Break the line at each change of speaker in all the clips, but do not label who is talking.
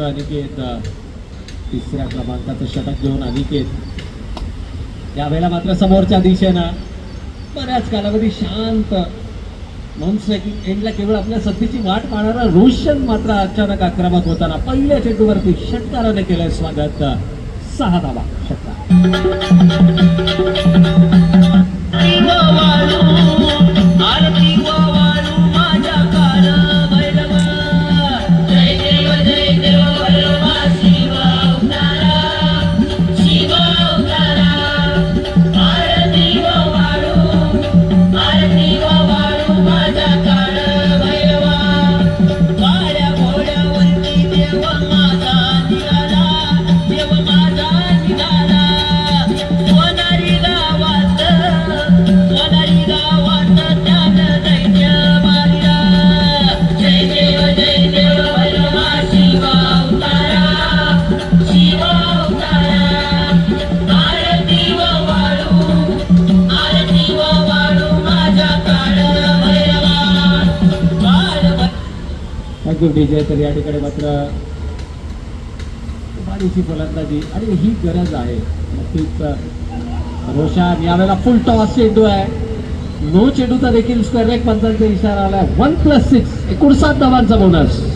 ठिकाणी मात्र अनिकेत तिसऱ्या क्रमांकाचं षटक घेऊन अनिकेत. यावेळेला मात्र समोरच्या दिशेनं बऱ्याच कालावधी शांत. नॉन स्ट्रायकिंग एंडला केवळ आपल्या सत्तेची वाट पाहणारा रोशन मात्र अचानक आक्रमक होताना पहिल्या चेंडूवरती षटकाराने केलंय स्वागत. सहा धावा षटकार. थँक्यू डीजे तर या ठिकाणी मात्र वाढीची फलंदाजी. आणि ही गरज आहे. नक्कीच अ, रोशन यावेळेला फुल टॉस चेंडू आहे. नो चेंडूचा देखील स्क्वेअर एक पंचांचा इशारा आलाय. वन प्लस सिक्स एकोणसाठ धावांचा बोनस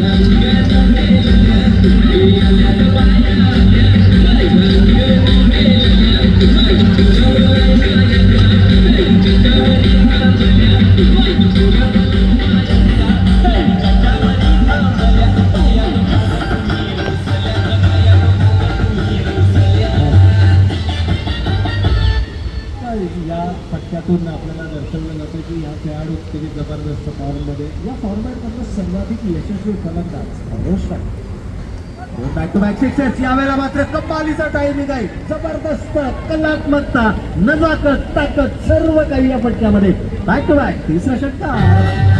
या किती जबरदस्त फॉर्ममध्ये या फॉर्मॅटमधलं सर्वाधिक यशस्वी फलंदाज Roshan back to back sixers यावेळेला मात्र कपालीचा टायमिंग आहे जबरदस्त कलात्मकता नजाकत ताकद सर्व काही या फटक्यामध्ये. बॅक टू बॅक तिसरा षटकार.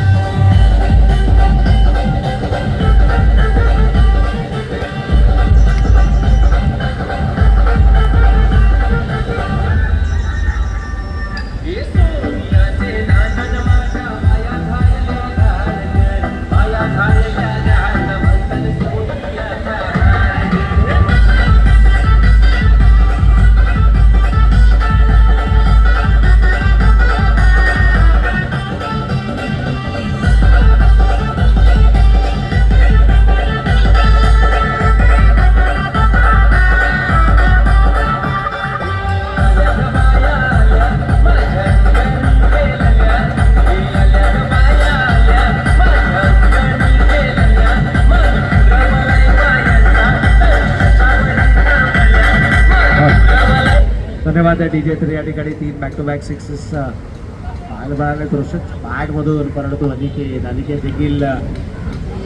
धन्यवाद आहे. डीजे तर या ठिकाणी तीन बॅक टू बॅक सिक्सेस पाहायला मिळाले. रोशन बॅटमधून परंतु अनिकेत. अनिकेत देखील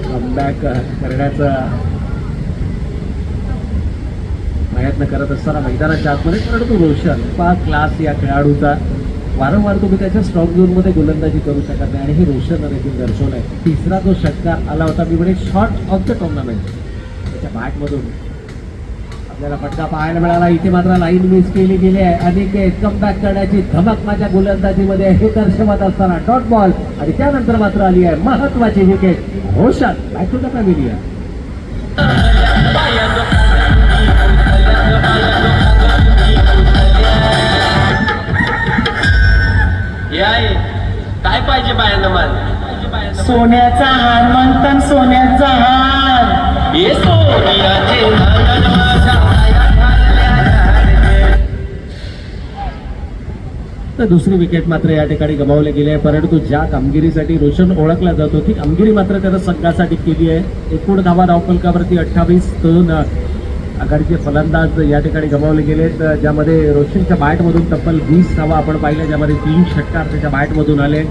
कमबॅक करण्याचा प्रयत्न करत असताना मैदानाच्या आतमध्ये परंतु रोशन. पा क्लास या खेळाडूचा. वारंवार तुम्ही त्याच्या स्ट्रॉंग झोनमध्ये गोलंदाजी करू शकत नाही. आणि हे रोशन देखील आहे तिसरा जो षटकार आला होता मी म्हणे शॉर्ट ऑफ द टुर्नामेंट त्याच्या बॅटमधून आपल्याला फटका पाहायला मिळाला. इथे मात्र लाईन मिस केली गेली आहे. अनेक कमबॅक करण्याची धमक माझ्या गोलंदाजीमध्ये हे दर्शवत असताना. डॉट बॉल आणि त्यानंतर मात्र आली आहे महत्वाची wicket Roshan back to the
याय काय पाहिजे बायांना मान
सोन्याचा हार म्हणतात सोन्याचा हार.
हे सोनियाचे नांगण
तर दुसरी विकेट मात्र या ठिकाणी गमावले गेले आहे परंतु ज्या कामगिरीसाठी रोशन ओळखला जातो ती कामगिरी मात्र त्यानं संघासाठी केली आहे. एकूण धावा धावफलकावरती अठ्ठावीस दोन आघाडीचे फलंदाज या ठिकाणी गमावले गेलेत. ज्यामध्ये रोशनच्या बॅटमधून तब्बल वीस धावा आपण पाहिल्या ज्यामध्ये तीन षटकार त्याच्या बॅटमधून आले.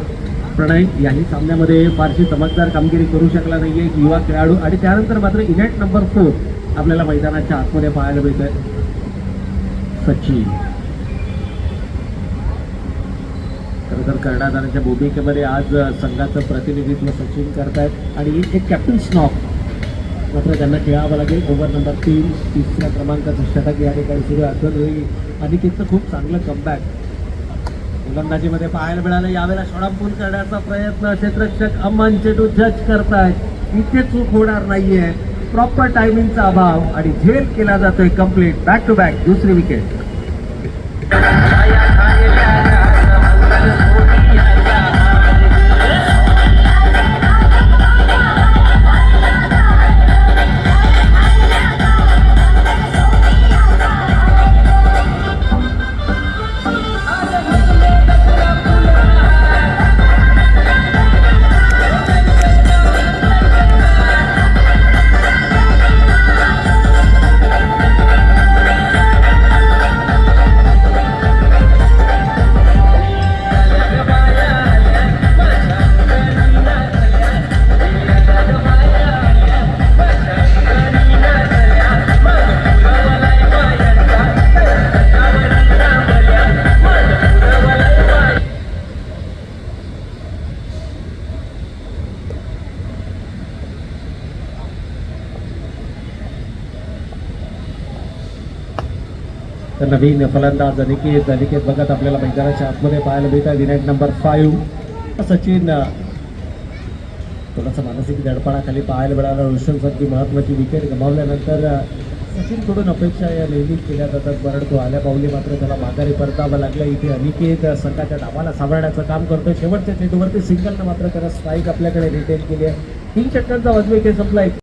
प्रणय याही सामन्यामध्ये फारशी चमकदार कामगिरी करू शकला नाहीये. युवा खेळाडू आणि त्यानंतर मात्र इव्हेंट नंबर फोर आपल्याला मैदानाच्या आतमध्ये पाहायला मिळत आहे सचिन. तर कर्णधारांच्या भूमिकेमध्ये आज संघाचं प्रतिनिधित्व सचिन करतायत आणि एक कॅप्टन स्नॉक मात्र त्यांना खेळावं लागेल. ओव्हर नंबर तीन तिसऱ्या क्रमांकाचं षटक या ठिकाणी सुरू होईल. अजूनही अनिकेतचं खूप चांगलं कमबॅक गोलंदाजीमध्ये पाहायला मिळालं. यावेळेला शोडापूल करण्याचा प्रयत्न क्षेत्रक्षक अमन चेटू जज करतायत. इथे चूक होणार नाहीये. प्रॉपर टायमिंगचा अभाव आणि झेल केला जातोय कंप्लीट बॅक टू बॅक दुसरी विकेट नवीन फलंदाज अनिकेत अनिकेत बघत आपल्याला मैदानाच्या आतमध्ये पाहायला मिळत आहे. विनायक नंबर फाईव्ह सचिन थोडासा मानसिक दडपणाखाली पाहायला मिळाला. रोशनसारखी महत्वाची विकेट गमावल्यानंतर सचिनकडून अपेक्षा या नेहमीच केल्या जातात. परंतु आल्या पावली मात्र त्याला माघारी परतावं लागलं. इथे अनिकेत संघाच्या डावाला सावरण्याचं काम करतोय. शेवटच्या चेंडूवरती सिंगलनं मात्र त्याला स्ट्राईक आपल्याकडे रिटेन केली आहे. तीन षटकांचा वजवे इथे. संपलाय